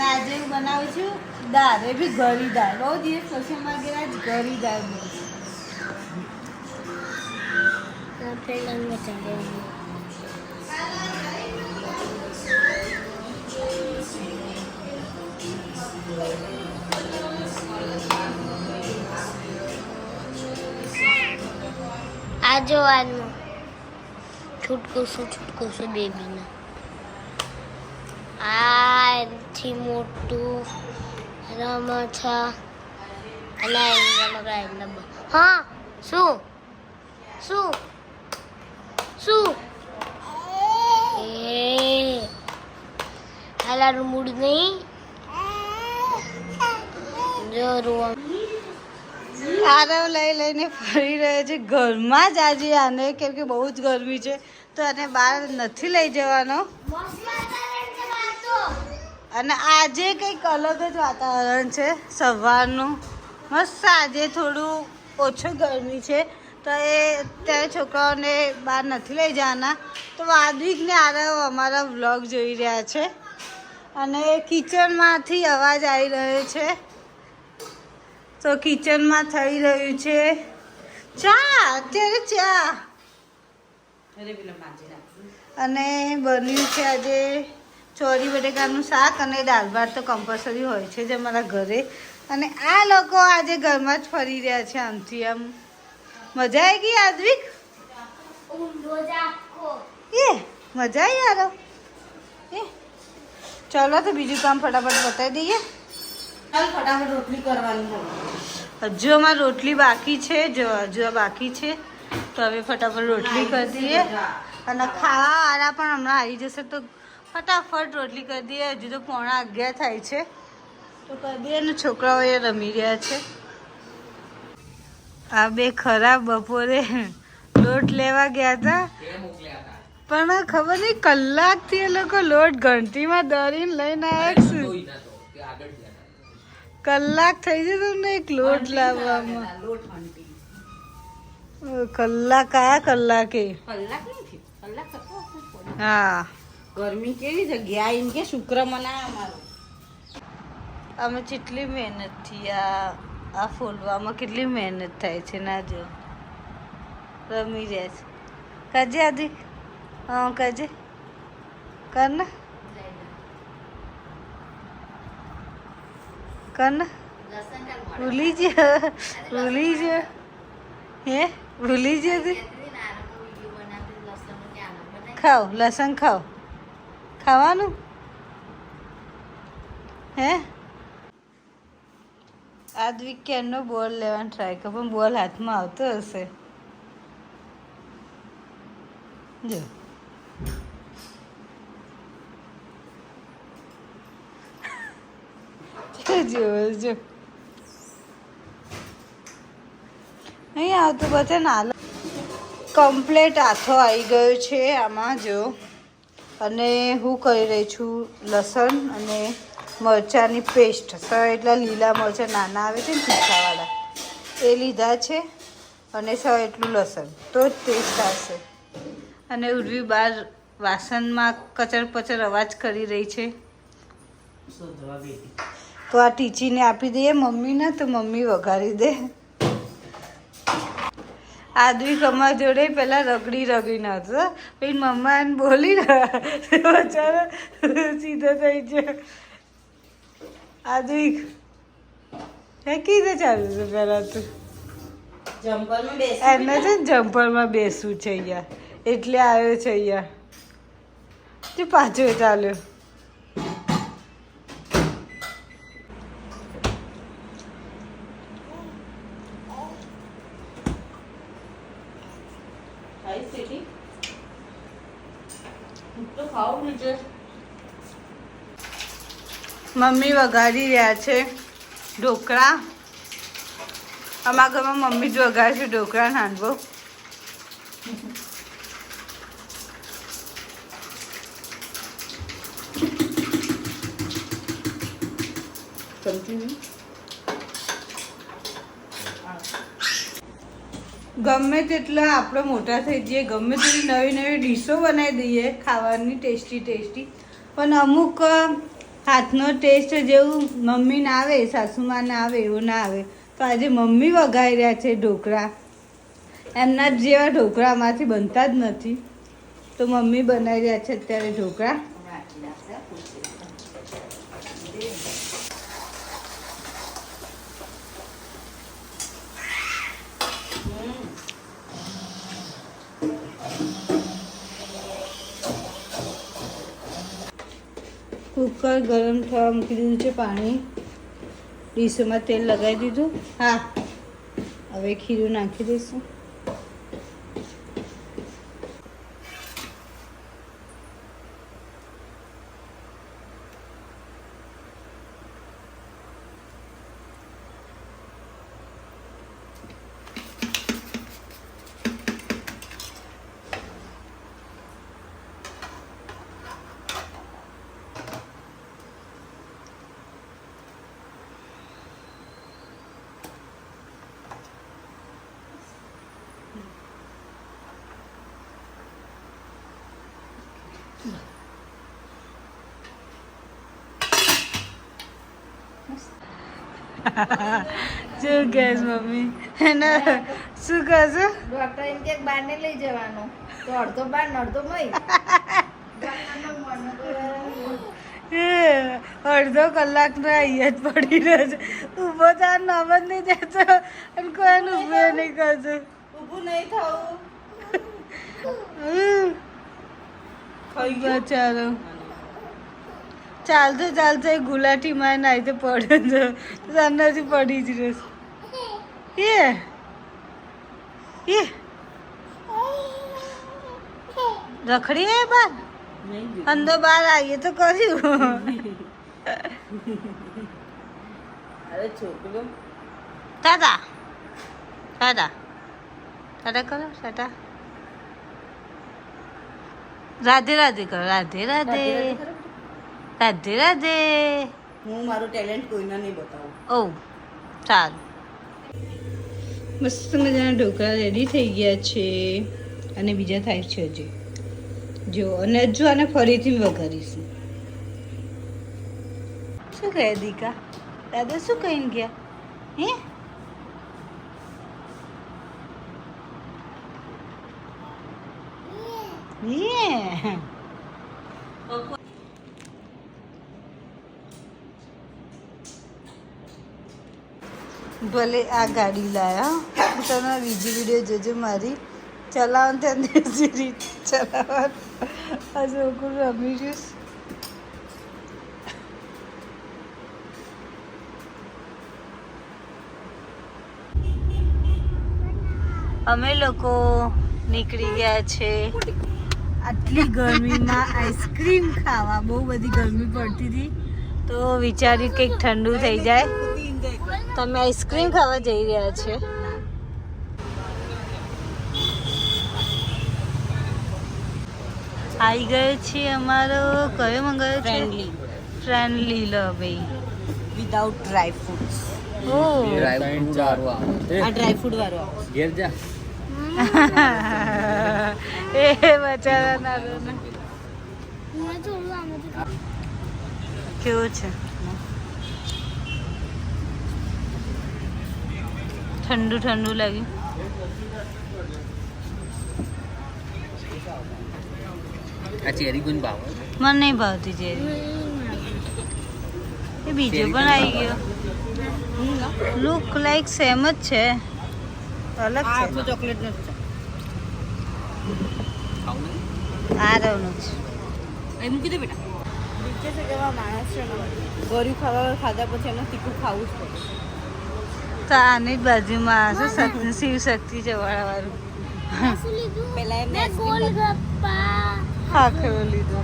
અને આજે હું બનાવું છું દાળ. એ બી ઘરી દાળ. બહુ દિવસ સોશિયલમાં ગયેલા જ ઘરી દાળ બની. આ જોવાનું છૂટકું છું છૂટકું છું આ એનાથી મોટું રમછા અને રમકડા હા, શું? શું? શું? એ. હાલાનું મૂડ નહીં? જો રોવા આરવ લઈ લઈને ફરી રહ્યો છે. ઘરમાં જ આજે આને, કેમ કે બહુ જ ગરમી છે, તો આને બહાર નથી લઈ જવાનો. અને આજે કંઈક અલગ જ વાતાવરણ છે સવારનું. મસ્ત આજે થોડું ઓછું ગરમી છે તો એ અત્યારે છોકરાઓને બહાર નથી લઈ જવાના. તો વાદવિકને આરવ અમારા વ્લોગ જોઈ રહ્યા છે. અને કિચનમાંથી અવાજ આવી રહ્યો છે. તો કિચનમાં થઈ રહ્યું છે. ચા અત્યારે ચા. અને બન્યું છે આજે ચોરી બટેકાનું શાક અને દાળ ભાત તો કમ્પલસરી હોય છે જ અમારા ઘરે. અને આ લોકો આજે ઘરમાં જ ફરી રહ્યા છે આમથી આમ. મજા આવી ગઈ આદવિક? એ મજા આવી યાર. એ ચલો તો બીજું કામ ફટાફટ બતાવી દઈએ. ફટાફટ રોટલી કરવાની હજુ અમારે રોટલી બાકી છે જો હજુ આ બાકી છે તો હવે ફટાફટ રોટલી કરી દઈએ. અને ખાવા વાળા પણ હમણાં આવી જશે તો ફટાફટ રોટલી કરી દઈએ. હજુ તો પોણા અગિયાર થાય છે. તો કરી દઈએ અને છોકરાઓ એ રમી રહ્યા છે. આ બે ખરાબ બપોરે લોટ લેવા ગયા હતા પણ ખબર નહીં કલાકથી એ લોકો લોટ ઘંટીમાં દરીને લઈને આવ્યા છે. કલાક થઈ જશે તમને એક લોટ લાવવામાં. કલાક કયા કલાકે? કલાક. હા. ગરમી કેવી જગ્યા એમ કે શુક્ર મનાય અમારો. અમે કેટલી મહેનતથી આ આ ફોલવામાં કેટલી મહેનત થાય છે, ના જો. રમી રહ્યા છે. કજે આદિ? હા, કજે. કર ને કર ને ભૂલી જ ભૂલી જ હે? ભૂલી જ ખાઓ, લસણ ખાઓ. ખાવાનું? હે? આજ વીકેન્ડનો બોલ લેવાનો ટ્રાય કર, પણ બોલ હાથમાં આવતો હશે. જો. આવતું બધે નાલ કમ્પ્લેટ આથો આવી ગયો છે આમાં, જો. અને હું કરી રહી છું લસણ અને મરચાંની પેસ્ટ. સર એટલા લીલા મરચાં નાના આવે છે ને તીખાવાળા. એ લીધા છે અને સર એટલું લસણ. તો જ ટેસ્ટ આવશે. અને ઉર્વી બહાર વાસણમાં કચર પચર અવાજ કરી રહી છે. તો આ ટીચીને આપી દઈએ. મમ્મીને તો મમ્મી વઘારી દે. આદવી અમારા જોડે પેલા રગડી રગડી નતો પછી મમ્મા એને બોલી ને બચારો સીધો થઈ ગયો. આદવી હે કીધે ચાલુ છે પેલા તું. એમને છે ને જમ્પરમાં બેસવું છે અહીંયા. એટલે આવ્યો છે અહીંયા. તે પાછો ચાલ્યો ખાઈ સીધી હું તો ખાવું નીચે મમ્મી વઘારી રહ્યા છે ઢોકળા. અમારા ઘરમાં મમ્મી જ વઘારે છે ઢોકળા નાનવો કન્ટિન્યુ ગમે તેટલા આપણે મોટા થઈ જઈએ, ગમે તેટલી નવી નવી ડીશો બનાવી દઈએ, ખાવાની ટેસ્ટી ટેસ્ટી. પણ અમુક હાથનો ટેસ્ટ જેવું મમ્મી ના આવે સાસુમાં ના આવે, એવું ના આવે. તો આજે મમ્મી વઘાઈ રહ્યા છે ઢોકળા. એમના જેવા ઢોકળામાંથી બનતા જ નથી. તો મમ્મી બનાવી રહ્યા છે અત્યારે ઢોકળા. કુકર ગરમ થવા મૂકી દીધું છે પાણી. ડીશમાં તેલ લગાવી દીધું. હા. હવે ખીરું નાખી દઈશું. શું કહેશ મમ્મી. એને શું કહેશે ડોક્ટર એમ કે બારને લઈ જવાનો. તો અડધો બાર ને અડધો મય અડધો કલાકનો અહીંયા જ પડી રહ્યો છે. ઊભો તાર નામ જ નહીં જતો અને કોઈને ઊભો નહીં કરતો. ઊભું નહીં થવું. બચારો ચાલતો ચાલતો ગુલાટી માં નાઈ તો પડે તો પડી જ રહેશે. એ. એ. રખડી એ બાર? અંદર બહાર આવીએ તો કર્યું. અરે છોકરો. ટાટા ટાટા ટાટા કરો ટાટા રાધે રાધે કરો રાધે રાધે. રાધે રાધે હું મારું ટેલેન્ટ કોઈને નહીં બતાવું. ઓ સારું મસ્ત મજાના ઢોકળા રેડી થઈ ગયા છે. અને બીજા થાય છે હજી. જો અને હજુ આને ફરીથી વઘારીશું. શું કહે દીકા? દાદા શું કહીને ગયા? હે? ભલે આ ગાડી લાયા. તમે બીજી વીડિયો જોજો મારી. ચલાવો ત્યાં દેશી રીત ચલાવવાનું. રમી રહ્યું અમે લોકો નીકળી ગયા છે. આટલી ગરમીમાં આઈસ્ક્રીમ ખાવા. બહુ બધી ગરમી પડતી હતી. તો વિચાર્યું કંઈક ઠંડુ થઈ જાય. તમે આઈસ્ક્રીમ ખાવા જઈ રહ્યા છે? આવી ગયો છે અમારો. કયો મંગાવ્યો છે? Friendly. ફ્રેન્ડલી લો ભાઈ. વિધાઉટ ડ્રાય ફ્રૂટ્સ ઓ. આ ડ્રાય ફ્રૂટ વાળો. ઘેર જા. એ બચારા કેવું છે? ઠંડુ ઠંડુ લાગ્યું. આ ચેરી કોણ ભાવ મને નહીં ભાવતી જે એ બીજો પણ આવી ગયો. લુક લાઈક સેમ જ છે. અલગ છે. ચોકલેટ નથી આ રવનું છે એ મૂકી દે બેટા. નીચે છે કેવા માણસ છે? ને ગળ્યું ખાવા ખાધા પછી એમને તીખું ખાવું જ પડે. તો આની જ બાજુમાં શિવશક્તિ શક્તિ શિવ શક્તિ પેલા એમને ગોલગપ્પા ખાખરો લીધો.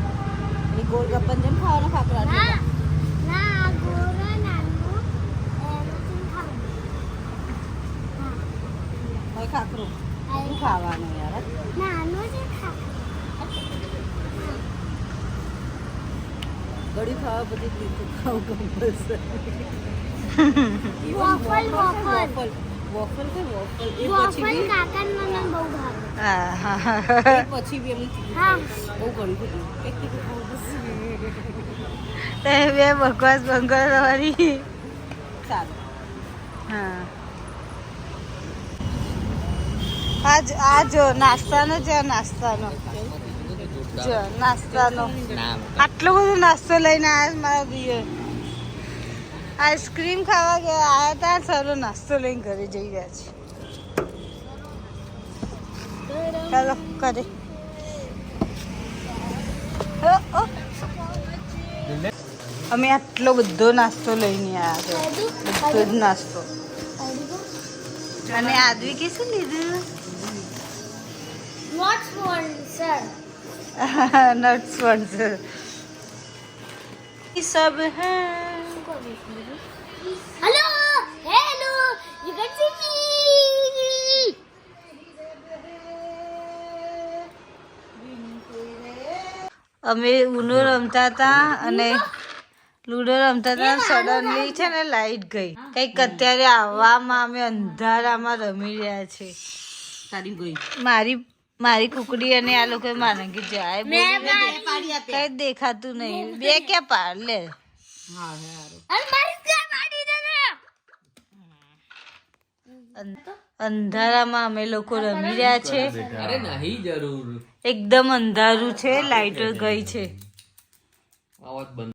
એ ગોળગપ્પા જેમ ખાવાનું ખાખરો ના ના ગોરા નાનું એનાથી ખાવું હોય ખાખરું ખાવાનું યાર નાનું છે ખા ગળ્યું ખાવા પછી તીખું ખાવું કમ્પલસરી વોફલ વોફલ વોફલ કે વોફલ એ પછી કાકાને મને બહુ ભાવે. હા હા પછી બી એમને તીખું હા. બહુ થયું એક તીખું ખાવું બસ. તે બે બકવાસ બંગલ તમારી સારું હા. આજ આ જો નાસ્તાનો છે આ નાસ્તાનો. જો નાસ્તાનો. આટલો બધો નાસ્તો લઈને આવ્યા મારા દિયર આઈસ્ક્રીમ ખાવા ગયા આવ્યા હતા સારો નાસ્તો લઈને ઘરે જઈ રહ્યા છે. ચાલો કરે. અમે આટલો બધો નાસ્તો લઈને આવ્યા છે. બધો જ નાસ્તો. અને આદવી શું લીધું? Not sponsor. નટ સ્પોન્સર सब हैं। Hello hello you can see me અમે ઉનો રમતા હતા અને લૂડો રમતા હતા સડનલી છે ને લાઈટ ગઈ. કંઈક અત્યારે આવવામાં અમે અંધારામાં રમી રહ્યા છે તારી ગઈ મારી મારી કુકડી અને આ લોકો માનગી જાય. કઈ દેખાતું નહીં. બે કે પાડ લે. અંધારામાં અમે લોકો રમી રહ્યા છે. અરે નહીં જરૂર. એકદમ અંધારું છે લાઈટો ગઈ છે.